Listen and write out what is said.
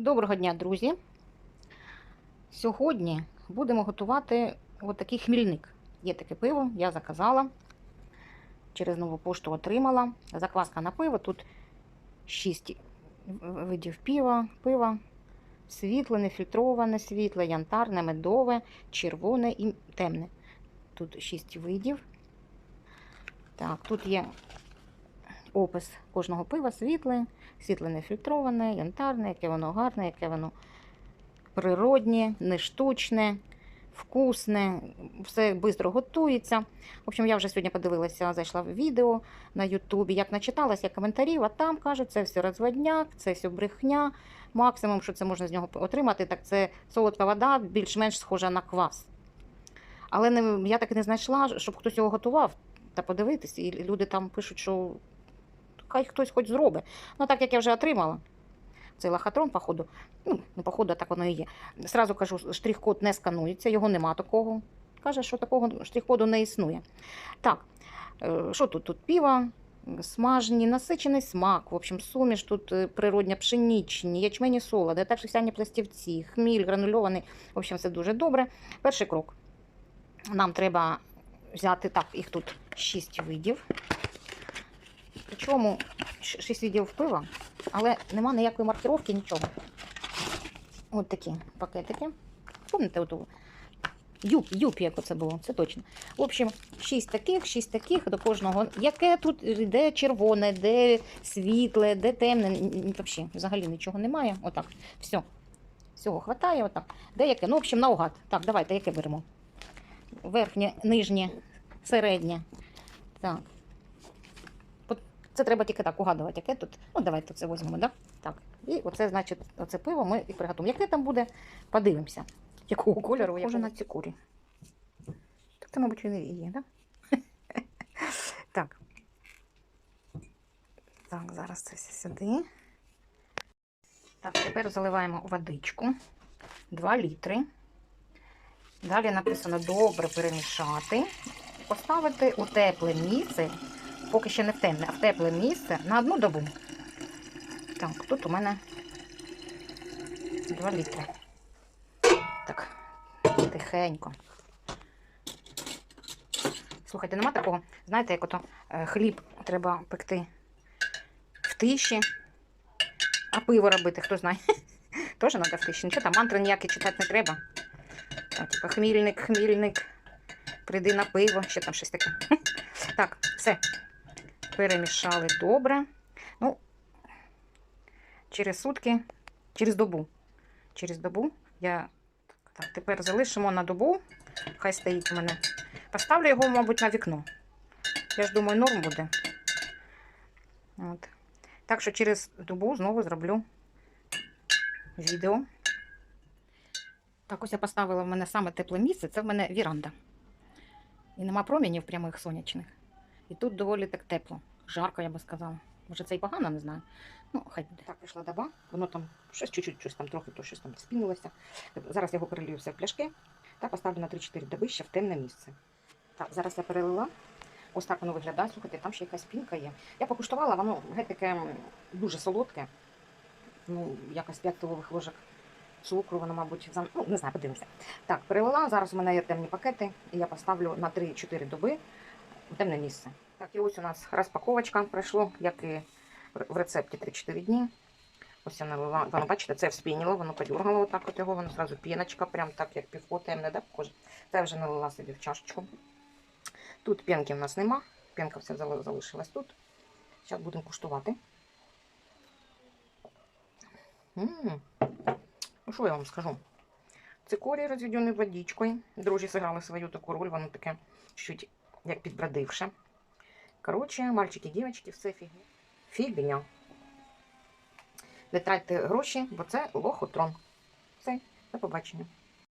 Доброго дня, друзі! Сьогодні будемо готувати отакий хмільник. Є таке пиво, я заказала. Через нову пошту отримала. Закваска на пиво. Тут 6 видів пива, пива. Світле, нефільтроване, світле, янтарне, медове, червоне і темне. Тут 6 видів. Так, тут є опис кожного пива, світле, світле нефільтроване, янтарне, яке воно гарне, яке воно природнє, не штучне, вкусне, все швидко готується. В общем, я вже сьогодні подивилася, зайшла в відео на Ютубі, як начиталася коментарів, а там кажуть, це все розводняк, це все брехня. Максимум, що це можна з нього отримати, так це солодка вода, більш-менш схожа на квас. Але не, я так і не знайшла, щоб хтось його готував та подивитись. І люди там пишуть, що хай хтось хоч зробить. Ну, так як я вже отримала цей лохотрон, походу, ну, не походу, а так воно і є. Сразу кажу, штрих-код не сканується, його нема такого. Каже, що такого штрих-коду не існує. Так, е, що тут? Тут піва, смажені, насичений смак, в общем, суміш тут е, природня пшенічні, ячмені солоди, також всяні пластівці, хміль, гранульований. В общем, все дуже добре. Перший крок. Нам треба взяти, так, їх тут 6 видів. Причому 6 видів пива, але нема ніякої маркировки, нічого. От такі пакетики. Пам'ятаєте, от Юп, юп, як оце було, це точно. В общем, 6 таких, 6 таких до кожного. Яке тут, де червоне, де світле, де темне. Взагалі, взагалі нічого немає. Отак. Все. Всього хватає, отак. Де яке? Ну, в общем, наугад. Так, давайте, яке беремо? Верхнє, нижнє, середнє. Так. Це треба тільки так угадувати, яке тут. Ну, давайте це візьмемо, да? так? І оце, значить, оце пиво ми і приготуємо. Яке там буде, подивимося. Якого кольору, Схоже на цикурі. Так це, мабуть, він і є, так? Да? так. Так, зараз це сюди. Так, тепер заливаємо водичку. 2 літри. Далі написано добре перемішати. Поставити у тепле місце, поки ще не в темне, а в тепле місце на одну добу. Так, тут у мене 2 літри. Так, тихенько. Слухайте, нема такого, знаєте, як ото е, хліб треба пекти в тиші, а пиво робити, хто знає. Теж треба в тиші. Нічого там мантри ніякі читати не треба. Так, типа хмільник, хмільник, прийди на пиво, ще там щось таке. Так, все. Перемішали добре. Ну, через сутки, через добу. Через добу я. Так, тепер залишимо на добу. Хай стоїть у мене. Поставлю його, мабуть, на вікно. Я ж думаю, норм буде. От. Так що через добу знову зроблю відео. Так, ось я поставила в мене саме тепле місце, це в мене віранда. І нема промінів прямих сонячних. І тут доволі так тепло. Жарко, я би сказала. Може, це і погано, не знаю. Ну, хай буде. Так, прийшла доба, воно там щось чуть-чуть, щось там трохи, то щось там спінилося. Зараз я його перелью все в пляшки та поставлю на 3-4 доби ще в темне місце. Так, зараз я перелила. Ось так воно виглядає. Слухайте, там ще якась пінка є. Я покуштувала, воно таке дуже солодке. Ну, якось 5 столових ложок цукру, воно, мабуть, за... ну, не знаю, подивимося. Так, перелила. Зараз у мене є темні пакети, і я поставлю на 3-4 доби темне місце. Так, і ось у нас розпаковочка пройшло, як і в рецепті 3-4 дні. Ось я налила, воно, бачите, це вспініло, воно подюргало отак от його, воно одразу піночка, прям так, як півко темне, да, похоже. Це я вже налила собі в чашечку. Тут п'янки в нас нема, п'янка вся залишилась тут. Зараз будемо куштувати. М, Ну, що я вам скажу? Цикорій розведений водичкою. Друзі зіграли свою таку роль, воно таке чуть як підбродивше. Коротше, мальчики, дівчатки, все фігня. Фігня. Не тратьте гроші, бо це лохотрон. Все, до побачення.